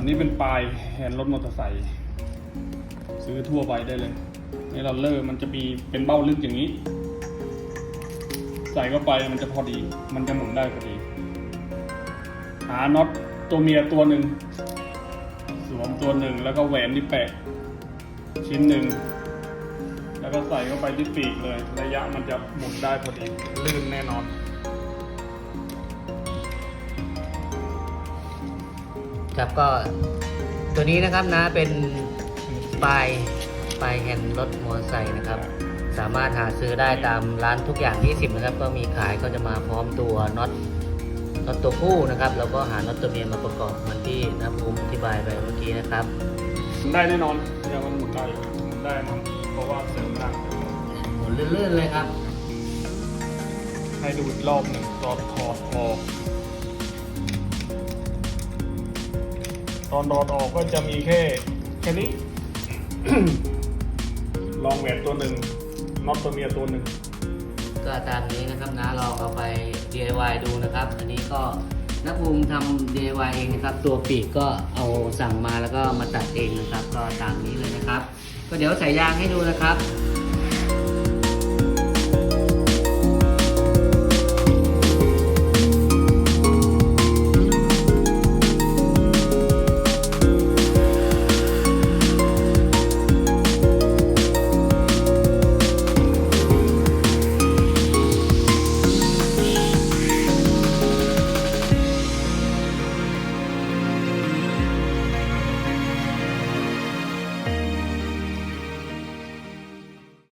อันนี้เป็นปลายแฮนด์รถมอเตอร์ไซค์ซื้อทั่วไปได้เลย ในลอนเลอร์มันจะมีเป็นเบ้าลึกอย่างนี้ ใส่เข้าไปมันจะพอดี มันจะหมุนได้พอดี หาน็อตตัวเมียตัวหนึ่งสวมตัวหนึ่งแล้วก็แหวนที่แปะ ชิ้นหนึ่งแล้วก็ใส่เข้าไปที่ปีกเลย ระยะมันจะหมุนได้พอดีลื่นแน่นอน ครับก็ตัวนี้นะครับนะเป็นปลายปลายแฮนด์รถมอเตอร์ไซค์นะครับ สามารถหาซื้อได้ตามร้านทุกอย่าง 20 นะครับ ก็มีขายก็จะมาพร้อมตัวน็อตน็อตตัวผู้นะครับแล้วก็หาน็อตตัวเมียมาประกอบเหมือนที่นะภูมิอธิบายไปเมื่อกี้นะครับหมุนได้แน่นอนเดี๋ยวมันหมุนได้อยู่หมุนได้แน่นอนเพราะว่าเสริมหนักหมุนลื่นๆเลยครับ ให้ดูอีกรอบหนึ่งตอนถอดอ ตอนถอดออกก็จะมีแค่แค่นี้ ลองแหวนตัวหนึ่งน็อตตัวเมียตัวหนึ่งก็ตามนี้นะครับนะลองเอาไป DIY ดูนะครับ อันนี้ก็นักภูมิทำ DIY เองนะครับ ตัวปีกก็เอาสั่งมาแล้วก็มาตัดเองนะครับ ก็ตามนี้เลยนะครับ ก็เดี๋ยวใส่ยางให้ดูนะครับ